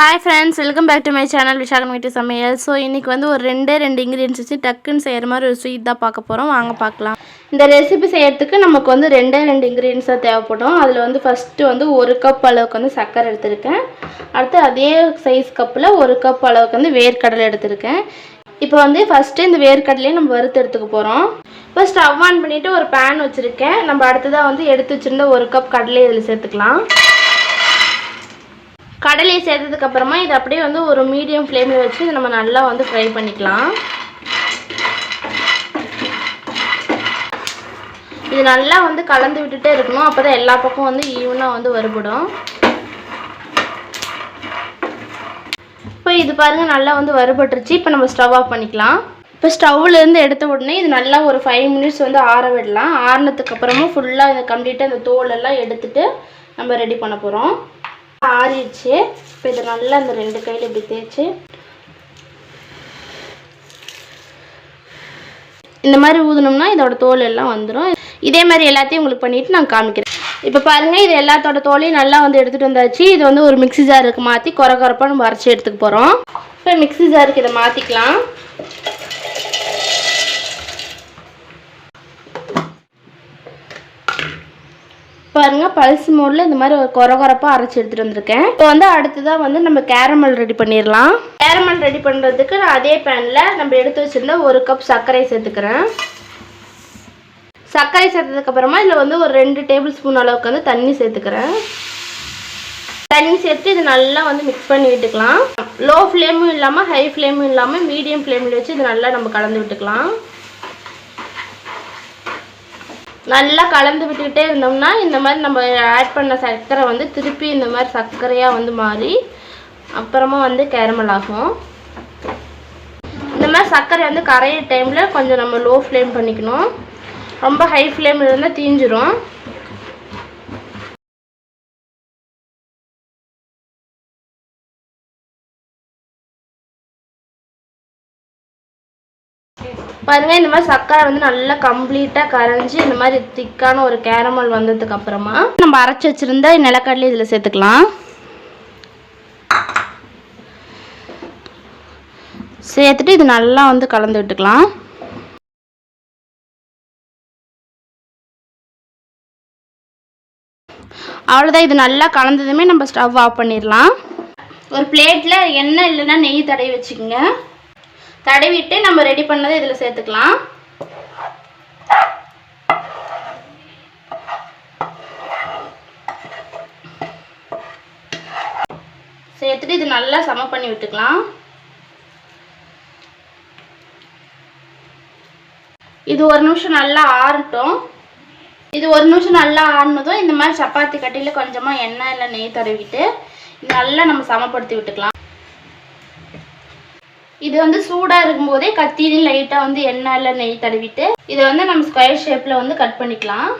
Hi friends welcome back to my channel Vishagan வீட்டு சமையல் so இன்றைக்கி வந்து ஒரு ரெண்டே ரெண்டு இன்க்ரீடியன்ஸ் வச்சு டக்குன்னு செய்கிற மாதிரி ஒரு ஸ்வீட் தான் பார்க்க போகிறோம் வாங்க பார்க்கலாம். இந்த ரெசிபி செய்யறதுக்கு நமக்கு வந்து ரெண்டே ரெண்டு இன்க்ரீடியன்ஸ் தான் தேவைப்படும். அதில் வந்து ஃபஸ்ட்டு வந்து ஒரு கப் அளவுக்கு வந்து சர்க்கரை எடுத்திருக்கேன். அடுத்து அதே சைஸ் கப்பில் ஒரு கப் அளவுக்கு வந்து வேர்க்கடலை எடுத்திருக்கேன். இப்போ வந்து ஃபஸ்ட்டு இந்த வேர்க்கடலையே நம்ம வறுத்து எடுத்துக்க போகிறோம் இப்போ ஸ்டவ் ஆன் பண்ணிவிட்டு ஒரு பேன் வச்சுருக்கேன். நம்ம அடுத்ததாக வந்து எடுத்து வச்சுருந்த ஒரு கப் கடலை இதில் சேர்த்துக்கலாம். கடலையை சேர்த்ததுக்கு அப்புறமா இது அப்படியே வந்து ஒரு மீடியம் ஃப்ளேமில் வச்சு இதை நம்ம நல்லா வந்து ஃப்ரை பண்ணிக்கலாம். இது நல்லா வந்து கலந்து விட்டுட்டே இருக்கணும். அப்போ தான் எல்லா பக்கம் வந்து ஈவனாக வந்து வறுபடும். இப்போ இது பாருங்கள் நல்லா வந்து வறுபட்டுருச்சு. இப்போ நம்ம ஸ்டவ் ஆஃப் பண்ணிக்கலாம். இப்போ ஸ்டவ்லேருந்து எடுத்த உடனே இது நல்லா ஒரு ஃபைவ் மினிட்ஸ் வந்து ஆற விடலாம். ஆறினதுக்கு ஃபுல்லாக இதை கம்ப்ளீட்டாக இந்த தோலெல்லாம் எடுத்துகிட்டு எடுத்துட்டு நம்ம ரெடி பண்ண போகிறோம் ஆறிடுச்சு. இப்போ இதை நல்லா இந்த ரெண்டு கையில் இப்படி தேய்ச்சி. இந்த மாதிரி ஊதுனோம்னா இதோட தோல் எல்லாம் வந்துடும் இதே மாதிரி எல்லாத்தையும் உங்களுக்கு பண்ணிவிட்டு நான் காமிக்கிறேன். இப்போ பாருங்கள் இது எல்லாத்தோட தோலையும் நல்லா வந்து எடுத்துகிட்டு வந்தாச்சு. இது வந்து ஒரு மிக்ஸி ஜாருக்கு மாற்றி குறை குறைப்பாக நம்ம அரைச்சி எடுத்துக்க போகிறோம் இப்போ மிக்ஸி ஜாருக்கு இதை மாற்றிக்கலாம் பாருங்க பல்ஸ் மோடில் இந்த மாதிரி ஒரு குறை குறைப்பாக அரைச்சி எடுத்துகிட்டு வந்திருக்கேன். இப்போ வந்து அடுத்ததாக வந்து நம்ம கேரமல் ரெடி பண்ணிடலாம். கேரமல் ரெடி பண்ணுறதுக்கு நான் அதே பேனில் நம்ம எடுத்து வச்சிருந்த ஒரு கப் சர்க்கரை சேர்த்துக்கிறேன். சர்க்கரை சேர்த்ததுக்கு அப்புறமா இதில் வந்து ஒரு ரெண்டு டேபிள் ஸ்பூன் அளவுக்கு வந்து தண்ணி சேர்த்துக்கிறேன். தண்ணி சேர்த்து இது நல்லா வந்து மிக்ஸ் பண்ணி விட்டுக்கலாம். லோ ஃப்ளேமும் இல்லாமல் ஹை ஃப்ளேமும் இல்லாமல் மீடியம் ஃப்ளேமில் வச்சு இது நல்லா நம்ம கலந்து விட்டுக்கலாம். நல்லா கலந்து விட்டுக்கிட்டே இருந்தோம்னா இந்த மாதிரி நம்ம ஆட் பண்ண சர்க்கரை வந்து திருப்பி இந்த மாதிரி சர்க்கரையாக வந்து மாறி அப்புறமா வந்து கேரமல் ஆகும். இந்த மாதிரி சர்க்கரை வந்து கரையிற டைமில் கொஞ்சம் நம்ம லோ ஃப்ளேம் பண்ணிக்கணும். ரொம்ப ஹை ஃப்ளேமில் இருந்தால் தீஞ்சிரும். பாருங்க இந்த மாதிரி சர்க்கரை வந்து நல்லா கம்ப்ளீட்டாக கரைஞ்சி இந்த மாதிரி திக்கான ஒரு கேரமல் வந்ததுக்கு அப்புறமா நம்ம அரைச்சி வச்சிருந்த நிலக்கடலை இதில் சேர்த்துக்கலாம். சேர்த்துட்டு இது நல்லா வந்து கலந்து விட்டுக்கலாம். அவ்வளோதான் இது நல்லா கலந்ததுமே நம்ம ஸ்டவ் ஆஃப் பண்ணிடலாம். ஒரு பிளேட்டில் எண்ணெய் இல்லைன்னா நெய் தடவி வச்சுக்கோங்க. தடவிட்டு நம்ம ரெடி பண்ணதை இதில் சேர்த்துக்கலாம். சேர்த்துட்டு இது நல்லா சம பண்ணி விட்டுக்கலாம். இது ஒரு நிமிஷம் நல்லா ஆறட்டும். இது ஒரு நிமிஷம் நல்லா ஆறினதும் இந்த மாதிரி சப்பாத்தி கட்டியில் கொஞ்சமாக எண்ணெய் இல்லை நெய் தடவிட்டு நல்லா நம்ம சமப்படுத்தி விட்டுக்கலாம். இது வந்து சூடாக இருக்கும்போதே கத்தியிலையும் லைட்டாக வந்து எண்ணெயில் நெய் தடவிட்டு இதை வந்து நம்ம ஸ்கொயர் ஷேப்பில் வந்து கட் பண்ணிக்கலாம்.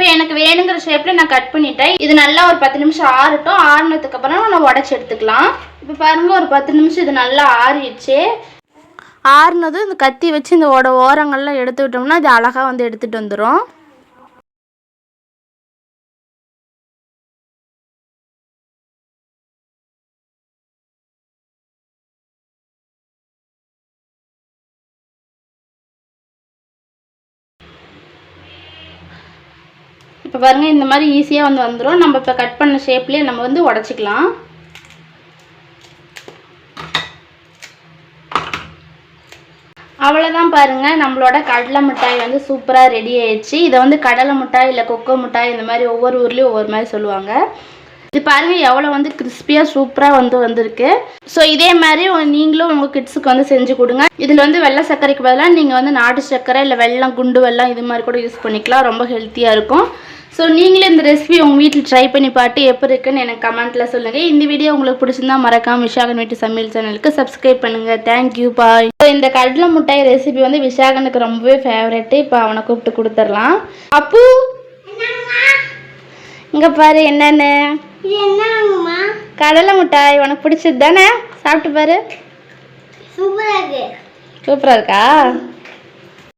இப்போ எனக்கு வேணுங்கிற ஷேப்பில் நான் கட் பண்ணிட்டேன். இது நல்லா ஒரு பத்து நிமிஷம் ஆறட்டும். ஆறினதுக்கப்புறம் நான் உடச்சி எடுத்துக்கலாம். இப்போ பாருங்கள் ஒரு பத்து நிமிஷம் இது நல்லா ஆறிடுச்சு. ஆறுனதும் இந்த கத்தி வச்சு இந்த ஓட ஓரங்கள்லாம் எடுத்து விட்டோம்னா இது அழகாக வந்து எடுத்துகிட்டு வந்துடும் இப்போ பாருங்க இந்த மாதிரி ஈஸியாக வந்து வந்துடும் நம்ம இப்போ கட் பண்ண ஷேப்லேயே நம்ம வந்து உடச்சிக்கலாம். அவ்வளோதான் பாருங்க நம்மளோட கடலை மிட்டாய் வந்து சூப்பராக ரெடி ஆயிடுச்சு. இதை வந்து கடலை மிட்டாய் இல்லை கொக்கோ மிட்டாய் இந்த மாதிரி ஒவ்வொரு ஊர்லேயும் ஒவ்வொரு மாதிரி சொல்லுவாங்க. இது பாருங்க எவ்வளோ வந்து கிறிஸ்பியாக சூப்பராக வந்து வந்திருக்கு. ஸோ இதே மாதிரி நீங்களும் உங்கள் கிட்ஸுக்கு வந்து செஞ்சு கொடுங்க. இதில் வந்து வெள்ளை சர்க்கரைக்கு பதிலாக நீங்கள் வந்து நாட்டு சர்க்கரை இல்லை வெள்ளம் குண்டு வெள்ளம் இது மாதிரி கூட யூஸ் பண்ணிக்கலாம். ரொம்ப ஹெல்த்தியாக இருக்கும். ஸோ நீங்களும் இந்த ரெசிபி உங்கள் வீட்டில் ட்ரை பண்ணி பார்த்து எப்படி இருக்குன்னு எனக்கு கமெண்ட்டில் சொல்லுங்கள் இந்த வீடியோ உங்களுக்கு பிடிச்சிருந்தா மறக்காம விஷாகன் வீட்டு சமையல் சேனலுக்கு சப்ஸ்கிரைப் பண்ணுங்கள் தேங்க்யூ பாய் ஸோ இந்த கடலை மிட்டாய் ரெசிபி வந்து விஷாகனுக்கு ரொம்பவே ஃபேவரெட்டு இப்போ அவனை கூப்பிட்டு கொடுத்துடலாம். அப்பு! இங்க பாரு என்னன்னு? கடலை மிட்டாய் உனக்கு பிடிச்சது தானே? சாப்பிட்டு பாரு. சூப்பரா இருக்கு. சூப்பரா இருக்கா?